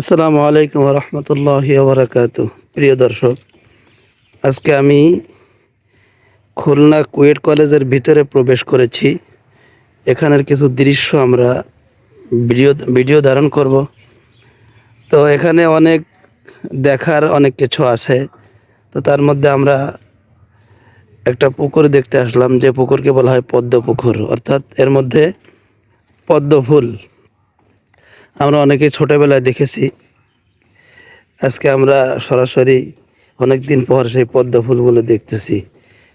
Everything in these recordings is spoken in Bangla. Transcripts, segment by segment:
আসসালামু আলাইকুম রহমতুল্লাহ বারাকাতু প্রিয় দর্শক, আজকে আমি খুলনা কুয়েট কলেজের ভিতরে প্রবেশ করেছি। এখানের কিছু দৃশ্য আমরা ভিডিও ভিডিও ধারণ করব। তো এখানে অনেক দেখার অনেক কিছু আছে। তো তার মধ্যে আমরা একটা পুকুর দেখতে আসলাম, যে পুকুরকে বলা হয় পদ্ম পুকুর অর্থাৎ এর মধ্যে পদ্ম ফুল আমরা অনেকে ছোটবেলায় দেখেছি। আজকে আমরা সরাসরি অনেক দিন পর সেই পদ্ম ফুলগুলো দেখতেছি।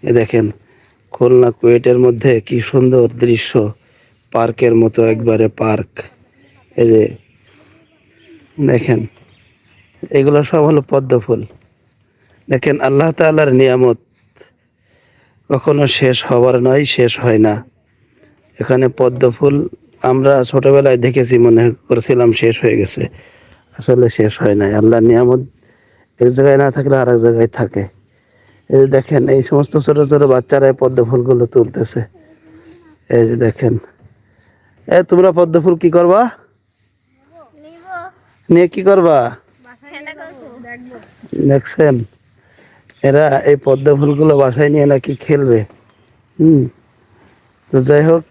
এ দেখেন, খুলনা, কুয়েটের মধ্যে কি সুন্দর দৃশ্য। পার্কের মতো একবারে পার্ক। এই যে, দেখেন, এগুলো সব হলো পদ্ম ফুল। দেখেন, আল্লাহ তাআলার নিয়ামত কখনো শেষ হবার নয়, শেষ হয় না। এখানে পদ্ম ফুল আমরা ছোটবেলায় দেখেছি, মনে করেছিলাম শেষ হয়ে গেছে। আসলে শেষ হয় নাই। আল্লাহ নিয়ামত এক জায়গায় না থাকলে আর এক জায়গায় থাকে। এই দেখেন, এই সমস্ত ছোটো ছোটো বাচ্চারা পদ্ম ফুলগুলো তুলতেছে। এই যে দেখেন। এ, তোমরা পদ্ম ফুল কি করবা? নিয়ে কি করবা? দেখছেন? এরা এই পদ্ম ফুলগুলো বাসায় নিয়ে নাকি খেলবে। হুম। তো যাই হোক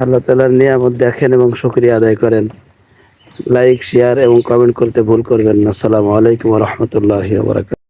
আল্লাহ তালার নিয়ামত দেখেন এবং শুক্রিয়া আদায় করেন। লাইক শেয়ার এবং কমেন্ট করতে ভুল করবেন না। আসসালামু আলাইকুম রহমতুল্লাহ বারাকাত